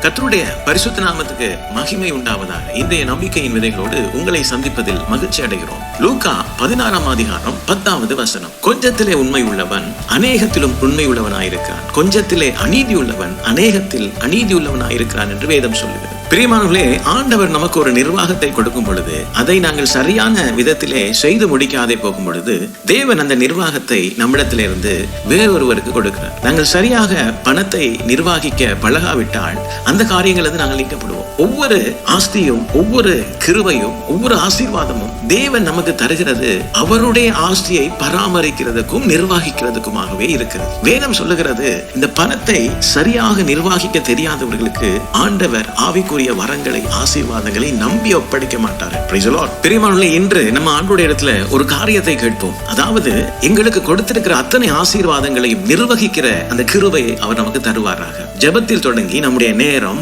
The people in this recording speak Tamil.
கத்தருடைய பரிசுத்த நாமத்துக்கு மகிமை உண்டாவதாக இன்றைய நம்பிக்கையின் விதைகளோடு உங்களை சந்திப்பதில் மகிழ்ச்சி அடைகிறோம். லூகா பதினாறாம் அதிகாரம் பத்தாவது வசனம். கொஞ்சத்திலே உண்மை உள்ளவன் அநேகத்திலும் உண்மை உள்ளவனாயிருக்கிறான். கொஞ்சத்திலே அநீதி உள்ளவன் அநேகத்தில் அநீதி உள்ளவனாயிருக்கிறான் என்று வேதம் சொல்லுகிறது. பிரியமானவர்களே ஆண்டவர் நமக்கு ஒரு நிர்வாகத்தை கொடுக்கும் பொழுது அதை நாங்கள் சரியான விதத்திலே செய்து முடிக்காதே போகும் பொழுது தேவன் அந்த நிர்வாகத்தை நம்மிடத்திலிருந்து வேறொருவருக்கு கொடுக்கிறார். நாங்கள் சரியாக பணத்தை நிர்வாகிக்க பழகாவிட்டால் அந்த காரியங்கள் வந்து நாங்கள் நீக்கப்படுவோம். ஒவ்வொரு ஆஸ்தியும் ஒவ்வொரு கிருவையும் ஒவ்வொரு ஆசீர்வாதமும் தேவன் நமக்கு தருகிறது. அவருடைய ஆஸ்தியை பராமரிக்கிறதுக்கும் நிர்வாகிக்கிறதுக்குமாகவே இருக்கிறது. வேதம் சொல்லுகிறது இந்த பணத்தை சரியாக நிர்வாகிக்க தெரியாதவர்களுக்கு ஆண்டவர் ஆவிக்குரிய வரங்களை ஆசீர்வாதங்களை நம்பி ஒப்படைக்க மாட்டார். Praise பிரியமானவர்களே இன்று நம்ம ஆண்டோட இடத்துல ஒரு காரியத்தை கேட்போம். அதாவது எங்களுக்கு கொடுத்திருக்கிற அத்தனை ஆசீர்வாதங்களையும் நிர்வகிக்கிற அந்த கிருவை அவர் நமக்கு தருவாராக. ஜெபத்தில் தொடங்கி நம்முடைய நேரம்